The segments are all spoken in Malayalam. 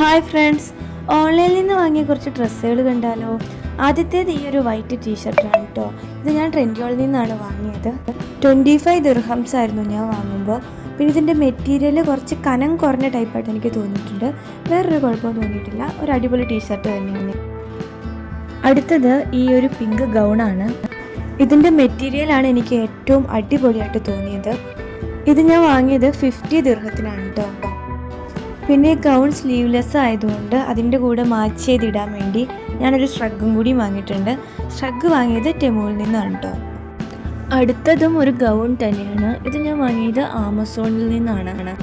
ഹായ് ഫ്രണ്ട്സ് ഓൺലൈനിൽ നിന്ന് വാങ്ങിയ കുറച്ച് ഡ്രസ്സുകൾ കണ്ടാലോ? ആദ്യത്തേത് ഈ ഒരു വൈറ്റ് ടീഷർട്ടാണ് കേട്ടോ ഇത് ഞാൻ ട്രെൻഡിയോളിൽ നിന്നാണ് വാങ്ങിയത്. ട്വന്റി ഫൈവ് ദുർഹംസ് ആയിരുന്നു ഞാൻ വാങ്ങുമ്പോൾ പിന്നെ ഇതിന്റെ മെറ്റീരിയൽ കുറച്ച് കനം കുറഞ്ഞ ടൈപ്പായിട്ട് എനിക്ക് തോന്നിയിട്ടുണ്ട്. വേറൊരു കുഴപ്പവും തോന്നിയിട്ടില്ല. ഒരു അടിപൊളി ടീഷർട്ട് തന്നെയാണ്. അടുത്തത് ഈ ഒരു പിങ്ക് ഗൗണാണ് ഇതിന്റെ മെറ്റീരിയലാണ് എനിക്ക് ഏറ്റവും അടിപൊളിയായിട്ട് തോന്നിയത്. ഇത് ഞാൻ വാങ്ങിയത് ഫിഫ്റ്റി ദീർഘത്തിനാണ് കേട്ടോ പിന്നെ ഗൗൺ സ്ലീവ്ലെസ് ആയതുകൊണ്ട് അതിന്റെ കൂടെ മാച്ച് ചെയ്തിടാൻ വേണ്ടി ഞാനൊരു ഷ്രഗും കൂടി വാങ്ങിയിട്ടുണ്ട്. ഷ്രഗ് വാങ്ങിയത് ടെമോളിൽ നിന്നാണ് കേട്ടോ അടുത്തതും ഒരു ഗൗൺ തന്നെയാണ്. ഇത് ഞാൻ വാങ്ങിയത് ആമസോണിൽ നിന്നാണ്.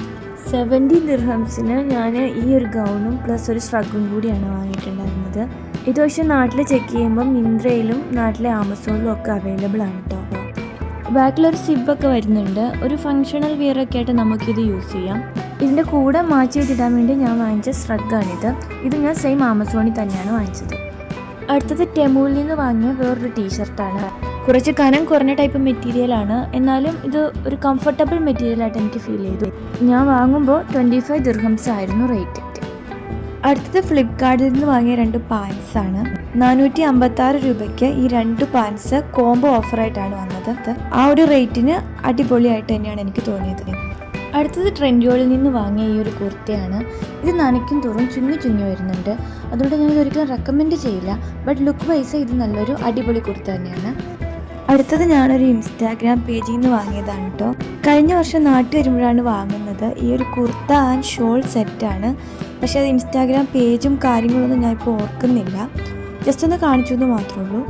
സെവന്റി ദിർഹംസിന് ഞാൻ ഈ ഒരു ഗൗണും പ്ലസ് ഒരു ഷ്രഗും കൂടിയാണ് വാങ്ങിയിട്ടുണ്ടായിരുന്നത്. ഇത് പക്ഷേ നാട്ടിൽ ചെക്ക് ചെയ്യുമ്പോൾ മിന്ത്രയിലും നാട്ടിലെ ആമസോണിലും ഒക്കെ അവൈലബിൾ ആണ്. ബാക്കിലൊരു സിബൊക്കെ വരുന്നുണ്ട്. ഒരു ഫങ്ഷണൽ വിയർ ഒക്കെ ആയിട്ട് നമുക്കിത് യൂസ് ചെയ്യാം. ഇതിന്റെ കൂടെ മാച്ച് ചെയ്തിടാൻ വേണ്ടി ഞാൻ വാങ്ങിച്ച സ്ട്രഗാണിത് ഇത് ഞാൻ സെയിം ആമസോണിൽ തന്നെയാണ് വാങ്ങിച്ചത്. അടുത്തത് ടെമൂലിൽ നിന്ന് വാങ്ങിയ വേറൊരു ടീഷർട്ടാണ് കുറച്ച് കനം കുറഞ്ഞ ടൈപ്പ് മെറ്റീരിയലാണ് എന്നാലും ഇത് ഒരു കംഫർട്ടബിൾ മെറ്റീരിയലായിട്ട് എനിക്ക് ഫീൽ ചെയ്തു. ഞാൻ വാങ്ങുമ്പോൾ ട്വന്റി ഫൈവ് ദിർഹംസ് ആയിരുന്നു റേറ്റ് അടുത്തത് ഫ്ലിപ്കാർട്ടിൽ നിന്ന് വാങ്ങിയ രണ്ട് പാൻസ് ആണ്. നാനൂറ്റി അമ്പത്തി ആറ് രൂപയ്ക്ക് ഈ രണ്ട് പാൻസ് കോംബോ ഓഫറായിട്ടാണ് വന്നത്. ആ ഒരു റേറ്റിന് അടിപൊളിയായിട്ട് തന്നെയാണ് എനിക്ക് തോന്നിയത്. അടുത്തത് ട്രെൻഡിയോളിൽ നിന്ന് വാങ്ങിയ ഈ ഒരു കുർത്തയാണ്. ഇത് നനയ്ക്കും തോറും ചുങ്ങി ചുങ്ങി വരുന്നുണ്ട്. അതുകൊണ്ട് ഞാൻ ഒരിക്കലും റെക്കമെൻഡ് ചെയ്യില്ല. ബട്ട് ലുക്ക് വൈസ് ഇത് നല്ലൊരു അടിപൊളി കുർത്ത തന്നെയാണ്. അടുത്തത് ഞാനൊരു ഇൻസ്റ്റാഗ്രാം പേജിൽ നിന്ന് വാങ്ങിയതാണ് കേട്ടോ കഴിഞ്ഞ വർഷം നാട്ടിൽ വരുമ്പോഴാണ് വാങ്ങുന്നത്. ഈ ഒരു കുർത്ത ആൻഡ് ഷോൾ സെറ്റാണ് പക്ഷേ അത് ഇൻസ്റ്റാഗ്രാം പേജും കാര്യങ്ങളൊന്നും ഞാൻ ഇപ്പോൾ ഓർക്കുന്നില്ല. ജസ്റ്റ് ഒന്ന് കാണിച്ചു എന്ന് മാത്രമേ ഉള്ളൂ.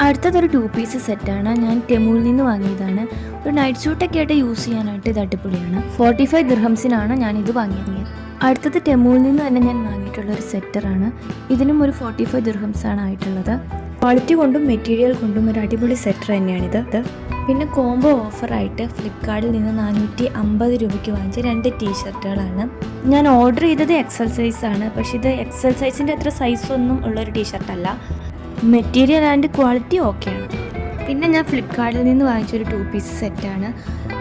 അടുത്തതൊരു ടു പീസ് സെറ്റാണ് ഞാൻ ടെമൂരിൽ നിന്ന് വാങ്ങിയതാണ്. ഒരു നൈറ്റ് സൂട്ടൊക്കെ ആയിട്ട് യൂസ് ചെയ്യാനായിട്ട് ഇത് അടിപൊളിയാണ്. ഫോർട്ടി ഫൈവ് ദിർഹംസിനാണ് ഞാൻ ഇത് വാങ്ങിയത്. അടുത്തത് ടെമൂരിൽ നിന്ന് തന്നെ ഞാൻ വാങ്ങിയിട്ടുള്ള ഒരു സെറ്ററാണ് ഇതിനും ഒരു ഫോർട്ടി ഫൈവ് ദിർഹംസാണ് ആയിട്ടുള്ളത്. ക്വാളിറ്റി കൊണ്ടും മെറ്റീരിയൽ കൊണ്ടും ഒരു അടിപൊളി സെറ്റർ തന്നെയാണിത്. ഇത് പിന്നെ കോംബോ ഓഫറായിട്ട് ഫ്ലിപ്കാർട്ടിൽ നിന്ന് നാനൂറ്റി അമ്പത് രൂപയ്ക്ക് വാങ്ങിച്ച രണ്ട് ടീഷർട്ടുകളാണ്. ഞാൻ ഓർഡർ ചെയ്തത് എക്സൽ സൈസ് ആണ്. പക്ഷേ ഇത് എക്സൽ സൈസിന്റെ അത്ര സൈസൊന്നും ഉള്ളൊരു ടീഷർട്ടല്ല മെറ്റീരിയൽ ആൻഡ് ക്വാളിറ്റി ഓക്കെയാണ് പിന്നെ ഞാൻ ഫ്ലിപ്കാർട്ടിൽ നിന്ന് വാങ്ങിച്ചൊരു ടു പീസ് സെറ്റാണ്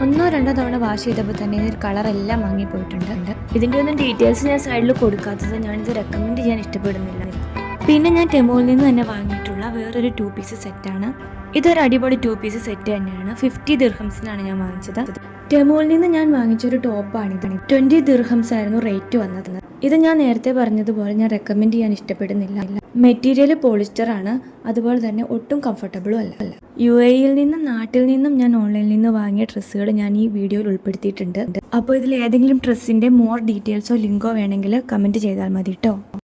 ഒന്നോ രണ്ടോ തവണ വാഷ് ചെയ്തപ്പോൾ തന്നെ ഇതിൽ കളറെല്ലാം വാങ്ങിപ്പോയിട്ടുണ്ട് ഇതിന്റെ ഒന്നും ഡീറ്റെയിൽസ് ഞാൻ സൈഡിൽ കൊടുക്കാത്തത് ഞാനിത് റെക്കമെൻഡ് ചെയ്യാൻ ഇഷ്ടപ്പെടുന്നില്ല. പിന്നെ ഞാൻ ടെമോയിൽ നിന്ന് തന്നെ വാങ്ങിയിട്ടുള്ള വേറൊരു ടു പീസ് സെറ്റാണ് ഇതൊരു അടിപൊളി ടു പീസ് സെറ്റ് തന്നെയാണ്. ഫിഫ്റ്റി ദിർഹംസിനാണ് ഞാൻ വാങ്ങിച്ചത്. ടെമോളിൽ നിന്ന് ഞാൻ വാങ്ങിച്ച ഒരു വാങ്ങിച്ചൊരു ടോപ്പാണിത് ട്വന്റി ദിർഹംസ് ആയിരുന്നു റേറ്റ് വന്നത്. ഇത് ഞാൻ നേരത്തെ പറഞ്ഞതുപോലെ ഞാൻ റെക്കമെൻഡ് ചെയ്യാൻ ഇഷ്ടപ്പെടുന്നില്ല. മെറ്റീരിയൽ പോളിസ്റ്റർ ആണ്. അതുപോലെ തന്നെ ഒട്ടും കംഫർട്ടബിളും അല്ല. യു എയിൽ നിന്നും നാട്ടിൽ നിന്നും ഞാൻ ഓൺലൈനിൽ നിന്ന് വാങ്ങിയ ഡ്രസ്സുകൾ ഞാൻ ഈ വീഡിയോയിൽ ഉൾപ്പെടുത്തിയിട്ടുണ്ട്. അപ്പോൾ ഇതിൽ ഏതെങ്കിലും ഡ്രസ്സിന്റെ മോർ ഡീറ്റെയിൽസോ ലിങ്കോ വേണമെങ്കിൽ കമന്റ് ചെയ്താൽ മതി കേട്ടോ